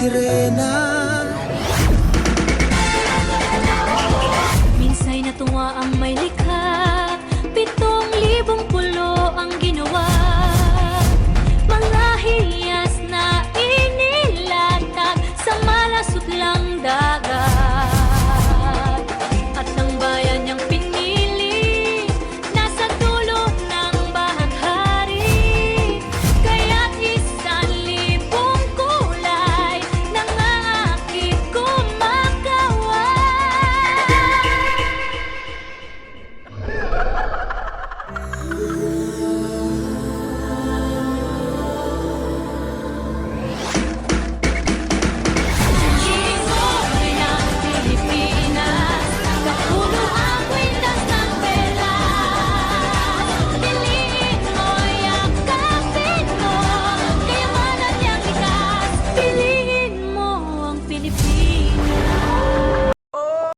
sirena. Minsay natuwa ang may likha Pitong libong pulo ang ginawa. Mga hiyas na inilatag Sa malasot lang dahil see.